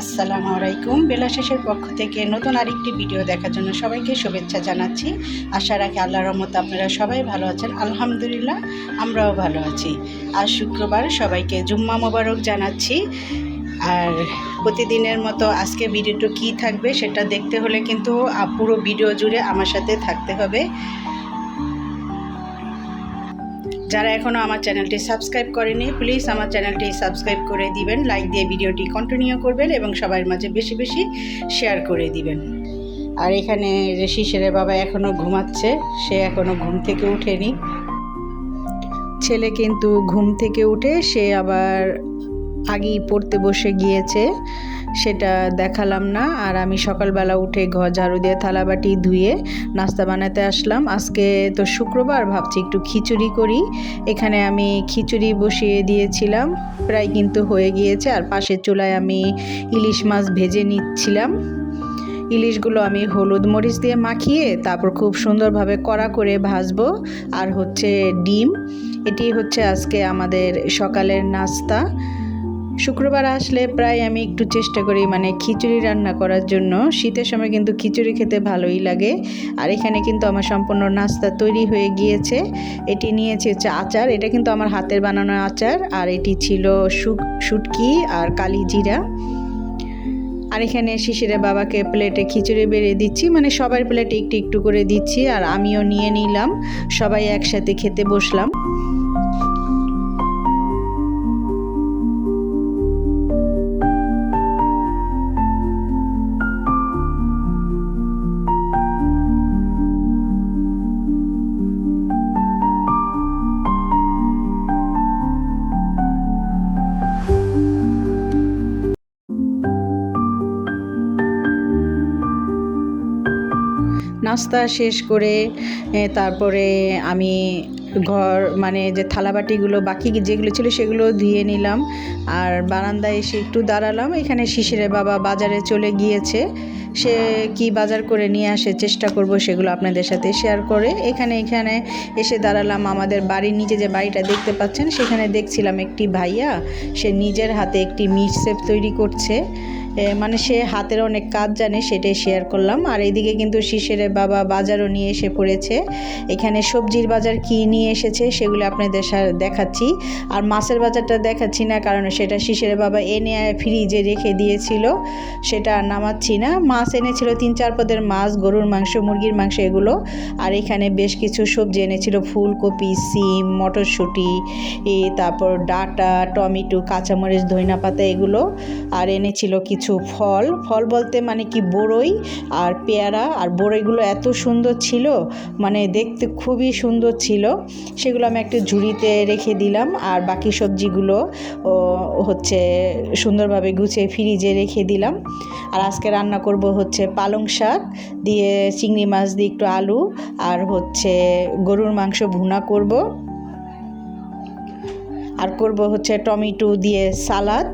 আসসালামু আলাইকুম। বেলা শেষের পক্ষ থেকে নতুন আরেকটি ভিডিও দেখার জন্য সবাইকে শুভেচ্ছা জানাচ্ছি। আশা রাখি আল্লাহ রহমত আপনারা সবাই ভালো আছেন। আলহামদুলিল্লাহ, আমরাও ভালো আছি। আর শুক্রবার সবাইকে জুম্মা মোবারক জানাচ্ছি। আর প্রতিদিনের মতো আজকে ভিডিওটা কী থাকবে সেটা দেখতে হলে কিন্তু পুরো ভিডিও জুড়ে আমার সাথে থাকতে হবে। যারা এখনও আমার চ্যানেলটি সাবস্ক্রাইব করেনি প্লিজ আমার চ্যানেলটি সাবস্ক্রাইব করে দিবেন লাইক দিয়ে ভিডিওটি কন্টিনিউ করবেন এবং সবার মাঝে বেশি বেশি শেয়ার করে দিবেন। আর এখানে যে শিশিরের বাবা এখনও ঘুমাচ্ছে, সে এখনও ঘুম থেকে উঠেনি। ছেলে কিন্তু ঘুম থেকে উঠে সে আবার আগেই পড়তে বসে গিয়েছে। সেটা দেখালাম না। আর আমি সকালবেলা উঠে ঘর ঝাড়ু দিয়ে থালাবাটি ধুয়ে নাস্তা বানাতে আসলাম। আজকে তো শুক্রবার, ভাবছি একটু খিচুড়ি করি। এখানে আমি খিচুড়ি বসিয়ে দিয়েছিলাম। প্রায় কিন্তু হয়ে গিয়েছে। আর পাশের চুলায় আমি ইলিশ মাছ ভেজে নিচ্ছিলাম। ইলিশগুলো আমি হলুদ মরিচ দিয়ে মাখিয়ে তারপর খুব সুন্দরভাবে কড়া করে ভাজবো। আর হচ্ছে ডিম। এটি হচ্ছে আজকে আমাদের সকালের নাস্তা। শুক্রবার আসলে প্রায় আমি একটু চেষ্টা করি মানে খিচুড়ি রান্না করার জন্য। শীতের সময় কিন্তু খিচুড়ি খেতে ভালোই লাগে। আর এখানে কিন্তু আমার সম্পূর্ণ নাস্তা তৈরি হয়ে গিয়েছে। এটি নিয়েছে হচ্ছে আচার। এটা কিন্তু আমার হাতের বানানো আচার। আর এটি ছিল শুটকি আর কালি জিরা। আর এখানে শিশিরের বাবাকে প্লেটে খিচুড়ি বেড়ে দিচ্ছি। মানে সবার প্লেটে একটু একটু করে দিচ্ছি। আর আমিও নিয়ে নিলাম। সবাই একসাথে খেতে বসলাম। নাস্তা শেষ করে তারপরে আমি ঘর মানে যে থালাবাটিগুলো, বাকি যেগুলো ছিল সেগুলো ধুয়ে নিলাম। আর বারান্দায় এসে একটু দাঁড়ালাম। এখানে শিশিরের বাবা বাজারে চলে গিয়েছে। সে কি বাজার করে নিয়ে আসে চেষ্টা করব সেগুলো আপনাদের সাথে শেয়ার করে। এখানে এখানে এসে দাঁড়ালাম আমাদের বাড়ির নিচে যে বাড়িটা দেখতে পাচ্ছেন, সেখানে দেখছিলাম একটি ভাইয়া। সে নিজের হাতে একটি মিটসেপ তৈরি করছে। মানে সে হাতের অনেক কাজ জানে, সেটাই শেয়ার করলাম। আর এইদিকে কিন্তু শিশিরের বাবা বাজারও নিয়ে এসে পড়েছে। এখানে সবজির বাজার কি নিয়ে এসেছে সেগুলো আপনাদের দেখাচ্ছি। আর মাছের বাজারটা দেখাচ্ছি না, কারণ সেটা শিশিরের বাবা এনে ফ্রিজে রেখে দিয়েছিল, সেটা নামাচ্ছি না। মাছ এনেছিল তিন চার পদের মাছ, গরুর মাংস, মুরগির মাংস এগুলো। আর এখানে বেশ কিছু সবজি এনেছিল, ফুলকপি, সিম, মটরশুঁটি তারপর ডাটা, টমেটো, কাঁচামরিচ, ধইনা পাতা এগুলো। আর এনেছিল কিছু ফল। ফল বলতে মানে কি বড়ই আর পেয়ারা। আর বড়ইগুলো এত সুন্দর ছিল মানে দেখতে খুবই সুন্দর ছিল। সেগুলো আমি একটা ঝুড়িতে রেখে দিলাম। আর বাকি সবজিগুলো হচ্ছে সুন্দরভাবে গুছিয়ে ফ্রিজে রেখে দিলাম। আর আজকে রান্না করব হচ্ছে পালং শাক, দিয়ে চিংড়ি মাছ, দিয়ে একটু আলু, আর হচ্ছে গরুর মাংস ভুনা করব। আর করব হচ্ছে টমেটো দিয়ে সালাদ।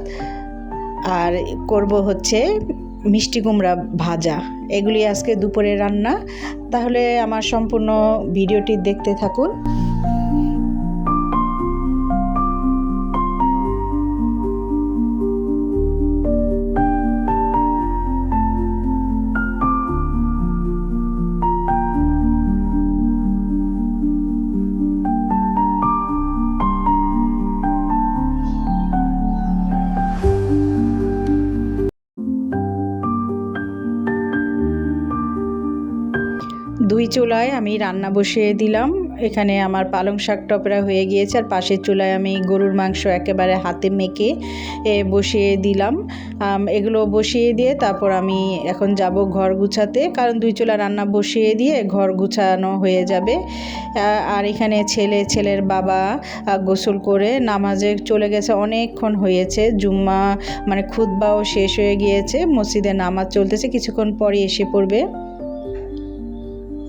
আর করব হচ্ছে মিষ্টি কুমড়া ভাজা। এগুলি আজকে দুপুরে রান্না। তাহলে আমার সম্পূর্ণ ভিডিওটি দেখতে থাকুন। দুই চুলায় আমি রান্না বসিয়ে দিলাম। এখানে আমার পালং শাক টপরা হয়ে গিয়েছে আর পাশের চুলায় আমি গরুর মাংস একেবারে হাতে মেখে বসিয়ে দিলাম। এগুলো বসিয়ে দিয়ে তারপর আমি এখন যাব ঘর গুছাতে। কারণ দুই চুলা রান্না বসিয়ে দিয়ে ঘর গুছানো হয়ে যাবে। আর এখানে ছেলে, ছেলের বাবা গোসল করে নামাজে চলে গেছে। অনেকক্ষণ হয়েছে। জুম্মা মানে খুতবাও শেষ হয়ে গিয়েছে। মসজিদে নামাজ চলতেছে। কিছুক্ষণ পরে এসে পড়বে।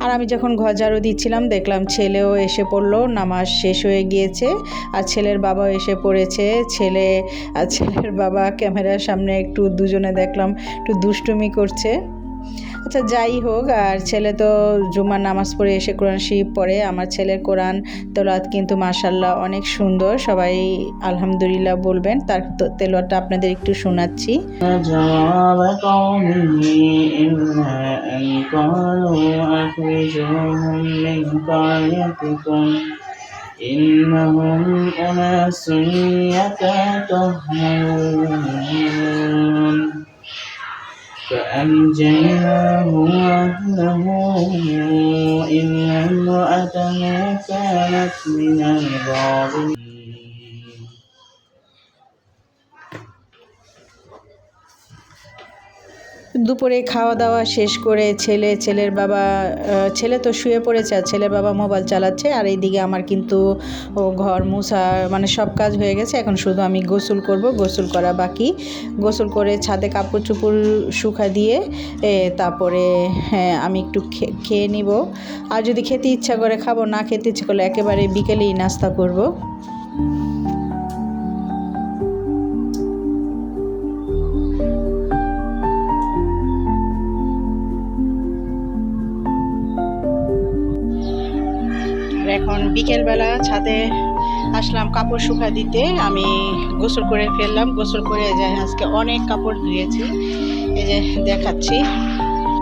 আর আমি যখন ঘর ঝাড়ু দিচ্ছিলাম, দেখলাম ছেলেও এসে পড়ল, নামাজ শেষ হয়ে গিয়েছে। আর ছেলের বাবাও এসে পড়েছে। ছেলে আর ছেলের বাবা ক্যামেরার সামনে একটু দুজনে দেখলাম, একটু দুষ্টুমি করছে। আচ্ছা যাই হোক আর ছেলে তো জুমার নামাজ পড়ে এসে কোরআন শরীফ পড়ে আমার ছেলের কোরআন তেলাওয়াত কিন্তু মাশাল্লাহ অনেক সুন্দর সবাই আলহামদুলিল্লাহ বলবেন তার তো- তেলাওয়াতটা আপনাদের একটু শোনাচ্ছি جواب قومه إلا أن قالوا أخرجوهم من قريتكم إنهم أناس يتطهرون فأنجيناه وأهله إلا امرأته كانت من الغابرين. দুপুরে খাওয়া দাওয়া শেষ করে ছেলে, ছেলের বাবা ছেলে তো শুয়ে পড়েছে আর ছেলের বাবা মোবাইল চালাচ্ছে। আর এইদিকে আমার কিন্তু ঘর মুছা মানে সব কাজ হয়ে গেছে। এখন শুধু আমি গোসল করব, গোসল করা বাকি। গোসল করে ছাদে কাপড় চুপড় শুকা দিয়ে তারপরে হ্যাঁ আমি একটু খেয়ে নিব। আর যদি খেতে ইচ্ছা করে খাব, না খেতে ইচ্ছা করলে একেবারে বিকেলেই নাস্তা করব। এখন বিকেলবেলা ছাদে আসলাম কাপড় শুকা দিতে। আমি গোসল করে ফেললাম, গোসল করে যে আজকে অনেক কাপড় ধুয়েছি। এই যে দেখাচ্ছি।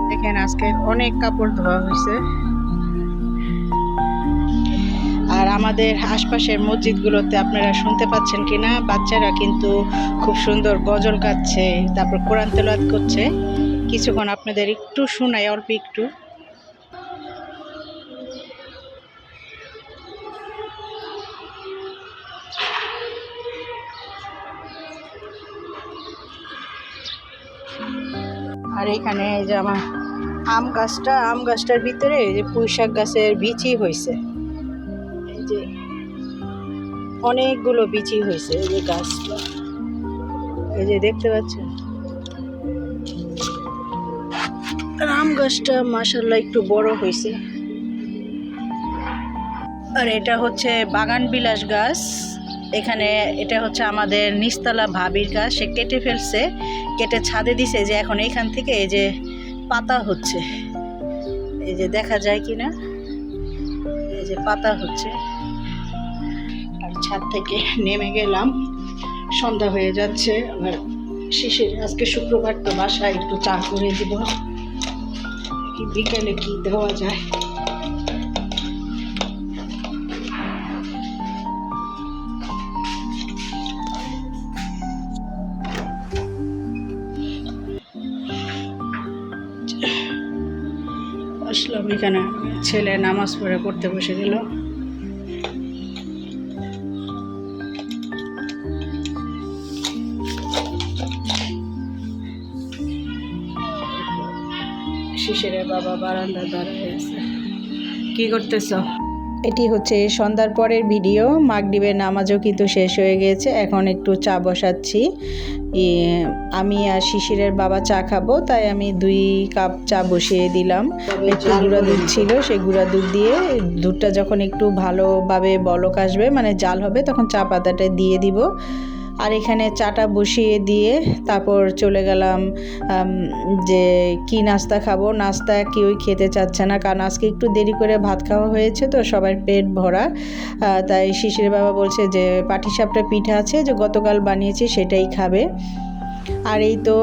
দেখেন আজকে অনেক কাপড় ধোয়া হয়েছে। আর আমাদের আশপাশের মসজিদগুলোতে আপনারা শুনতে পাচ্ছেন কিনা, বাচ্চারা কিন্তু খুব সুন্দর গজল গাচ্ছে, তারপর কোরআন তেলাওয়াত করছে। কিছুক্ষণ আপনাদের একটু শোনাই, অল্প একটু। আর এখানে এই যে আমার আম গাছটা, আম গাছটার ভিতরে এই যে পুঁই শাক গাছের বিচি হয়েছে এই যে অনেকগুলো বিচি হয়েছে এই যে গাছটা। এই যে দেখতে পাচ্ছেন? আম গাছটা মাসাল্লাহ একটু বড় হয়েছে আর এটা হচ্ছে বাগান বিলাস গাছ। এখানে এটা হচ্ছে আমাদের নিস্তলা ভাবির গাছ, সে কেটে ফেলছে, কেটে ছাদে দিছে যে এখন এইখান থেকে এই যে পাতা হচ্ছে। এই যে দেখা যায় কি না এই যে পাতা হচ্ছে। আর ছাদ থেকে নেমে গেলাম। সন্ধ্যা হয়ে যাচ্ছে। আবার শিশির আজকে শুক্রবার, তো বাসায় একটু চা করে দিব। বিকেলে কি দেওয়া যায়? আসলাম এখানে। ছেলে নামাজ পড়ে, পড়তে বসে গেল। শিশিরে বাবা বারান্দা দাঁড়ায় আছে। কি করতেছ? এটি হচ্ছে সন্ধ্যার পরের ভিডিও। মাগডিবের নামাজও কিন্তু শেষ হয়ে গেছে। এখন একটু চা বসাচ্ছি। আমি আর শিশিরের বাবা চা খাব তাই আমি দুই কাপ চা বসিয়ে দিলাম। একটু গুঁড়া দুধ ছিল সেই গুঁড়া দুধ দিয়ে দুধটা যখন একটু ভালোভাবে বলক আসবে মানে জাল হবে তখন চা পাতাটা দিয়ে দিব। আর এখানে চাটা বসিয়ে দিয়ে তারপর চলে গেলাম যে কি নাস্তা খাব। নাস্তা কেউই খেতে চাচ্ছে না, কারণ আজকে একটু দেরি করে ভাত খাওয়া হয়েছে তো সবার পেট ভরা। তাই শিশির বাবা বলছে যে, পাটিসাপটা পিঠা আছে যে গতকাল বানিয়েছি সেটাই খাবে। আর এই তো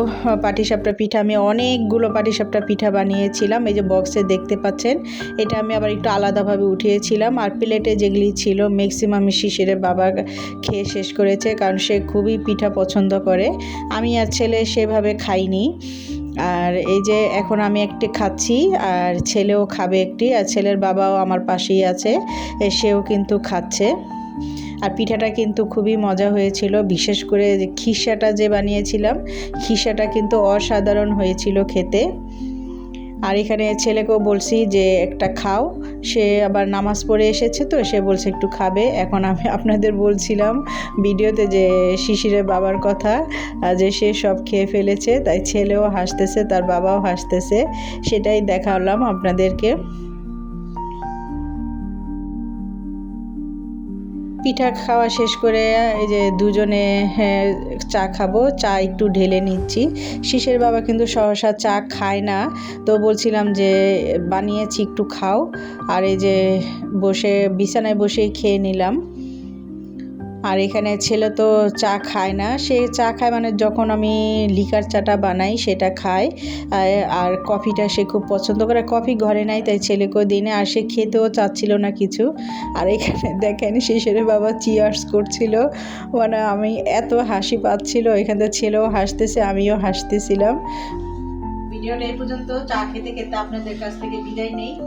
পাটিসাপটা পিঠা, আমি অনেকগুলো পাটিসাপটা পিঠা বানিয়েছিলাম, এই যে বক্সে দেখতে পাচ্ছেন। এটা আমি আবার একটু আলাদাভাবে উঠিয়েছিলাম, আর প্লেটে যেগুলি ছিল ম্যাক্সিমাম শিশিরের বাবা খেয়ে শেষ করেছে, কারণ সে খুবই পিঠা পছন্দ করে। আমি আর ছেলে সেভাবে খাইনি। আর এই যে এখন আমি একটি খাচ্ছি, আর ছেলেও খাবে একটি, আর ছেলের বাবাও আমার পাশেই আছে সেও কিন্তু খাচ্ছে। আর পিঠাটা কিন্তু খুবই মজা হয়েছিল, বিশেষ করে যে খিসাটা যে বানিয়েছিলাম, খিসাটা কিন্তু অসাধারণ হয়েছিল খেতে। আর এখানে ছেলেকেও বলছি যে, একটা খাও। সে আবার নামাজ পড়ে এসেছে তো, সে বলছে, একটু খাবে। এখন আমি আপনাদের বলছিলাম ভিডিওতে যে, শিশিরের বাবার কথা যে সে সব খেয়ে ফেলেছে, তাই ছেলেও হাসতেছে, তার বাবাও হাসতেছে, সেটাই দেখালাম আপনাদেরকে। পিঠা খাওয়া শেষ করে এই যে দুজনে হ্যাঁ, চা খাব চা একটু ঢেলে নিচ্ছি। শিশের বাবা কিন্তু সহসা চা খায় না তো বলছিলাম যে বানিয়েছি একটু খাও। আর এই যে বসে বিছানায় বসেই খেয়ে নিলাম। আর এখানে ছেলে তো চা খায় না। সে চা খায় মানে যখন আমি লিকার চাটা বানাই, সেটা খায়। আর- কফিটা সে খুব পছন্দ করে। কফি ঘরে নাই, তাই ছেলেকেও দিনে আর সে খেতেও চাচ্ছিল না কিছু। আর এখানে দেখেন শিশিরের বাবা চিয়ার্স করছিল। মানে আমি এত হাসি পাচ্ছিল। এখানে ছেলেও হাসতেছে, আমিও হাসতেছিলাম। ভিডিওটা এই পর্যন্ত। চা খেতে খেতে আপনাদের কাছ থেকে বিদায় নেই।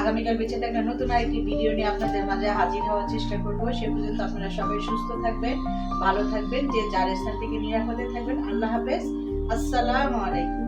আগামীকাল বেঁচে থাকা নতুন আরেকটি ভিডিও নিয়ে আপনাদের মাঝে হাজির হওয়ার চেষ্টা করব। সে পর্যন্ত আপনারা সবাই সুস্থ থাকবেন, ভালো থাকবেন, যে যার স্থান থেকে নিরাপদে থাকবেন। আল্লাহ হাফেজ। আসসালামু আলাইকুম।